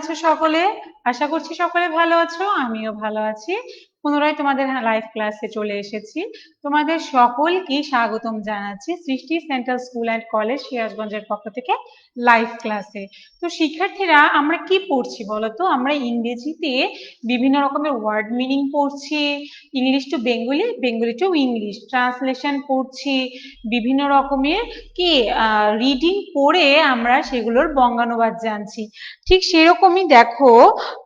আছো সকলে? আশা করছি সকলে ভালো আছো আমিও ভালো আছি। পুনরায় তোমাদের লাইভ ক্লাসে চলে এসেছি। তোমাদের সকলকে স্বাগতম জানাচ্ছি সৃষ্টি সেন্ট্রাল স্কুল অ্যান্ড কলেজ সিরাজগঞ্জের পক্ষ থেকে লাইভ ক্লাসে তো শিক্ষার্থীরা, আমরা কি পড়ছি বলতো আমরা ইংরেজিতে বিভিন্ন রকমের ওয়ার্ড মিনিং পড়ছি English to Bengali Bengali to English translation পড়ছি, বিভিন্ন রকমের কি রিডিং পড়ে আমরা সেগুলোর বঙ্গানুবাদ জানছি। ঠিক সেরকমই দেখো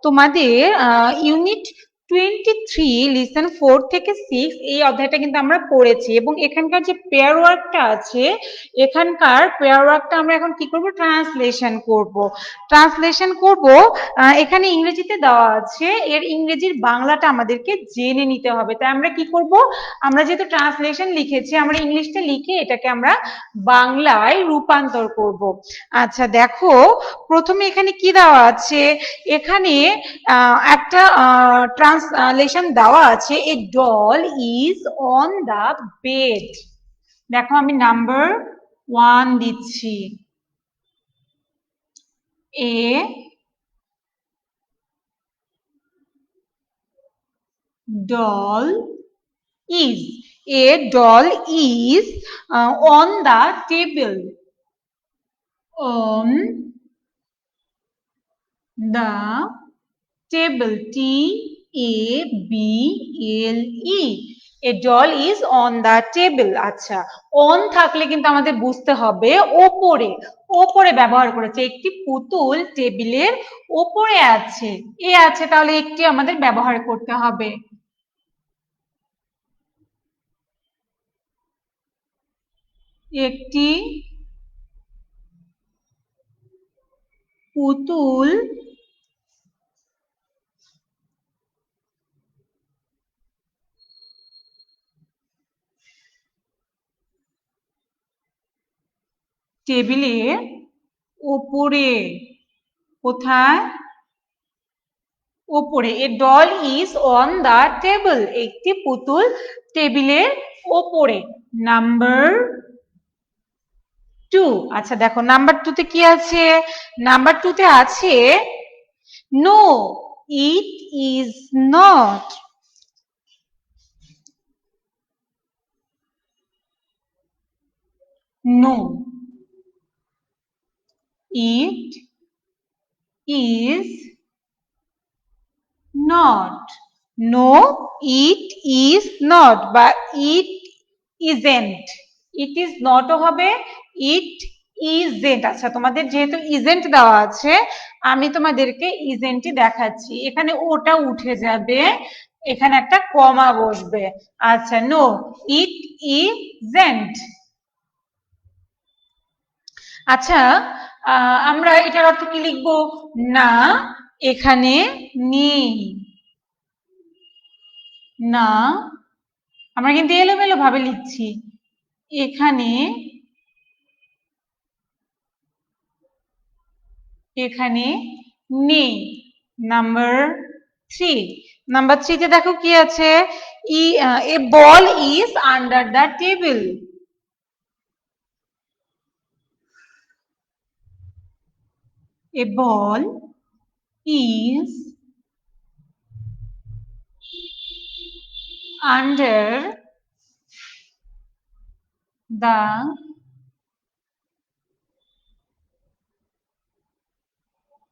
তোমাদের unit twenty three lesson four থেকে সিক্স এই অধ্যায়টা কিন্তু আমরা পড়েছি। এবং এখানকার যে পেয়ার ওয়ার্কটা আছে, এখানকার পেয়ার ওয়ার্কটা আমরা এখন কি করব? ট্রান্সলেশন করব। ট্রান্সলেশন করব এখানে ইংরেজিতে দেওয়া আছে, এর ইংরেজির বাংলাটা আমাদেরকে জেনে নিতে হবে। তাই আমরা কি করব? আমরা যেহেতু ট্রান্সলেশন লিখেছি, আমরা ইংলিশটা লিখে এটাকে আমরা বাংলায় রূপান্তর করব। আচ্ছা দেখো, প্রথমে এখানে কি দেওয়া আছে? এখানে একটা ট্রান্সলেশন দেওয়া আছে a doll is on the bed দেখো আমি নাম্বার ওয়ান দিচ্ছি। A doll is a doll is on the table on the table. T A, B, L E. A doll is on the table. আচ্ছা on থাকলে কিন্তু আমাদের বুঝতে হবে ওপরে। ওপরে ব্যবহার করেছে একটি পুতুল টেবিলের ওপরে আছে। এ আছে, তাহলে একটি আমাদের ব্যবহার করতে হবে। একটি পুতুল টেবিলের ওপরে, কোথায়? ওপরে। A doll is on the table একটি পুতুল টেবিলের ওপরে। নাম্বার টু আচ্ছা দেখো নাম্বার টুতে কি আছে? নাম্বার টুতে আছে no it is not no it is not no it is not বা ইট ইজেন্ট ইট ইজ নটও হবে ইট ইজেন্ট আচ্ছা তোমাদের যেহেতু ইজেন্ট দেওয়া আছে, আমি তোমাদেরকে ইজেন্টই দেখাচ্ছি। এখানে ওটা উঠে যাবে, এখানে একটা কমা বসবে। আচ্ছা নো ইট ইজেন্ট আচ্ছা আমরা এটার অর্থ কি লিখব? না, এখানে নেই। না, আমরা কিন্তু এলোমেলো ভাবে লিখছি। এখানে এখানে নেই। নাম্বার থ্রি নাম্বার থ্রিতে দেখো কি আছে? ই a ball is under the table a ball is under the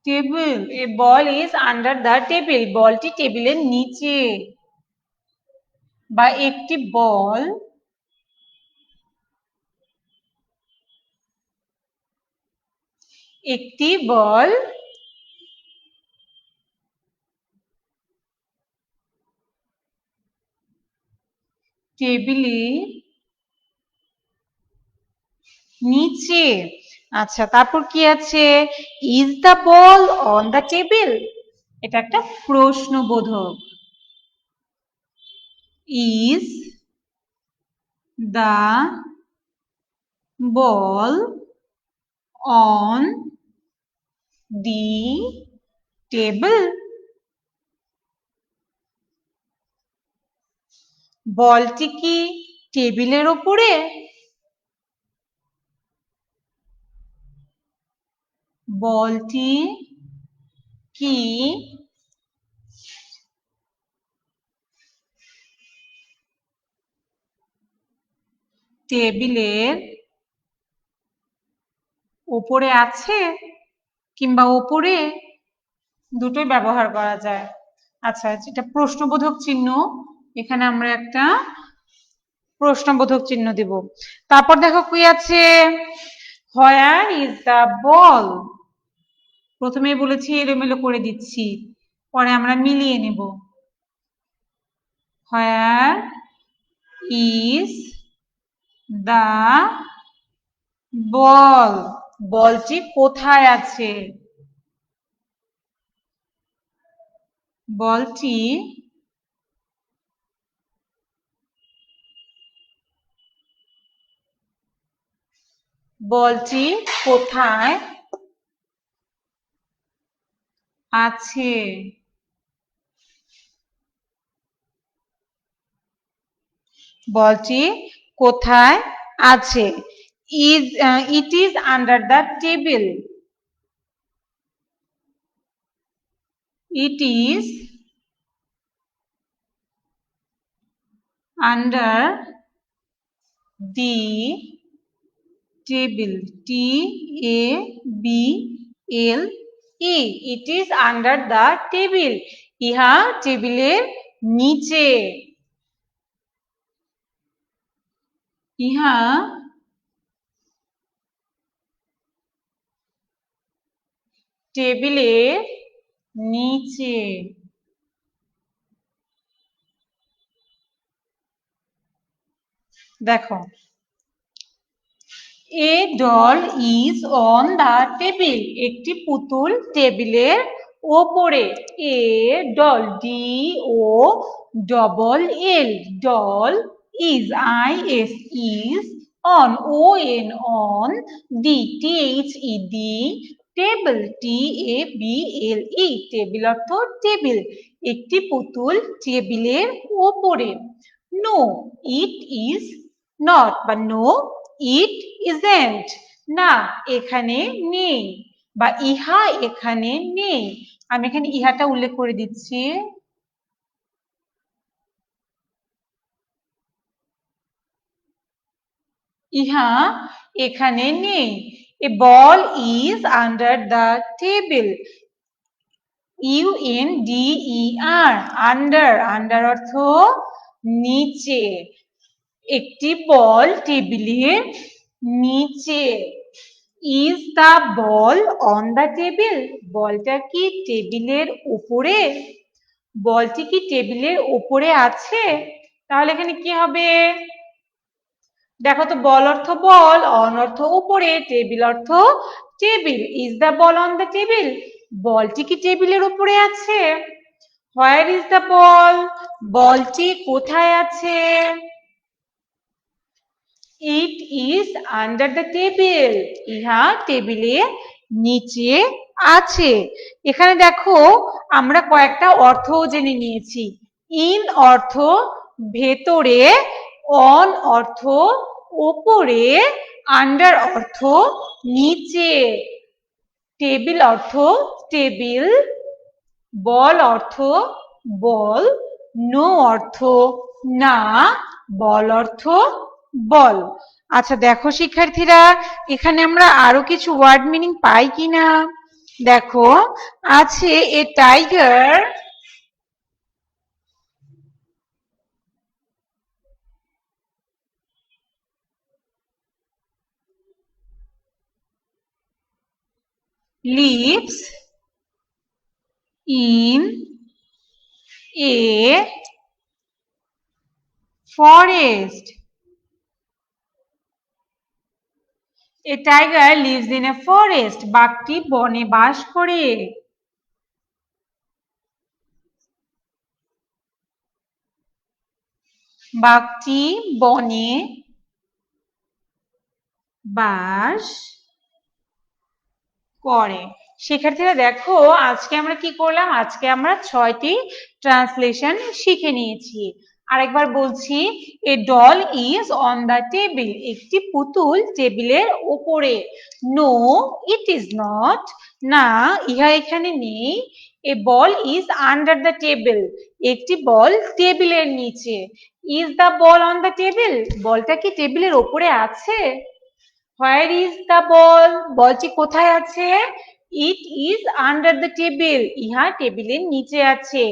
table a ball is under the table বলটি টেবিলের নিচে বা একটি বল একটি বল। টেবিলে নিচে আচ্ছা তারপর কি আছে? Is the ball on the table এটা একটা প্রশ্নবোধক। Is the ball on the table বলটি কি টেবিলের ওপরে? বলটি কি টেবিলের ওপরে আছে কিংবা ওপরে দুটোই ব্যবহার করা যায়। আচ্ছা এটা প্রশ্নবোধক চিহ্ন, এখানে আমরা একটা প্রশ্নবোধক চিহ্ন দিব। তারপর দেখো কি আছে? হোয়ার ইজ দ্য বল প্রথমে বলেছি, এলোমেলো করে দিচ্ছি। পরে আমরা মিলিয়ে নেব। হোয়ার ইজ দ্য বল বলটি কোথায় আছে? বলটি বলটি কোথায় আছে? বলটি কোথায় আছে? is it is under the table it is under the table t a b l e it is under the table ইহা টেবিলের নিচে ইহা টেবিলের নিচে দেখো, a doll is on the table একটি পুতুল টেবিলের ওপরে, a doll D O double L doll is I S is on O N on the T H E the table T A B L E table অর্থ table একটি পুতুল টেবিলের ওপরে। No it is not বা no it isn't না, এখানে নেই, বা ইহা এখানে নেই। আমি এখানে ইহাটা উল্লেখ করে দিচ্ছি। ইহা এখানে নেই। A ball is under the table U N D E R under under অর্থ নিচে। একটি বল টেবিলের নিচে। Is the ball on the table বলটা কি টেবিলের উপরে? বলটি কি টেবিলের উপরে আছে? তাহলে এখানে কি হবে? দেখো তো, বল অর্থ বল, অন অর্থ উপরে, টেবিল অর্থ table. Is the ball on the table বলটি কি টেবিলের উপরে আছে? হোয়ার ইজ দ্য বল বলটি কোথায় আছে? It is under the table ইহা টেবিলে নিচে আছে। এখানে দেখো, আমরা কয়েকটা অর্থও জেনে নিয়েছি। ইন অর্থ ভেতরে অন অর্থ ওপরে আন্ডার অর্থ নিচে টেবিল অর্থ টেবিল বল অর্থ বল নো অর্থ না বল অর্থ বল আচ্ছা দেখো শিক্ষার্থীরা, এখানে আমরা আরও কিছু ওয়ার্ড মিনিং পাই কিনা? দেখো, আছে a tiger lives in a forest. A tiger lives in a forest. বাঘটি বনে বাস করে বাঘটি বনে বাস করে। শিক্ষার্থীরা দেখো, আজকে আমরা কি করলাম? আজকে আমরা ছয়টি ট্রান্সলেশন শিখে নিয়েছি। আরেকবার বলছি a doll is on the table একটি পুতুল টেবিলের ওপরে। নো ইট ইজ নট না, ইহা এখানে নেই। A ball is under the table একটি বল টেবিলের নিচে। Is the ball on the table বলটা কি টেবিলের ওপরে আছে? হোয়ার ইজ দ্য বল বলটি কোথায় আছে? It is under the table ইহা টেবিলের নিচে আছে।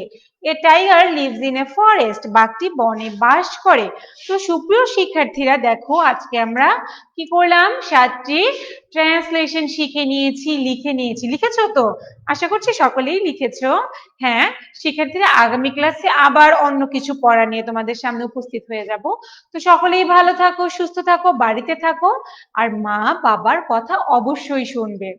A tiger lives in a forest বাঘটি বনে বাস করে। তো সুপ্রিয় শিক্ষার্থীরা, দেখো আজকে আমরা কি করলাম? সাতটি ট্রান্সলেশন শিখে নিয়েছি, লিখে নিয়েছি। লিখেছো তো? আশা করছি সকলেই লিখেছো। হ্যাঁ শিক্ষার্থীরা, আগামী ক্লাসে আবার অন্য কিছু পড়া নিয়ে তোমাদের সামনে উপস্থিত হয়ে যাব। তো সকলেই ভালো থাকো, সুস্থ থাকো, বাড়িতে থাকো। আর মা বাবার কথা অবশ্যই শুনবে।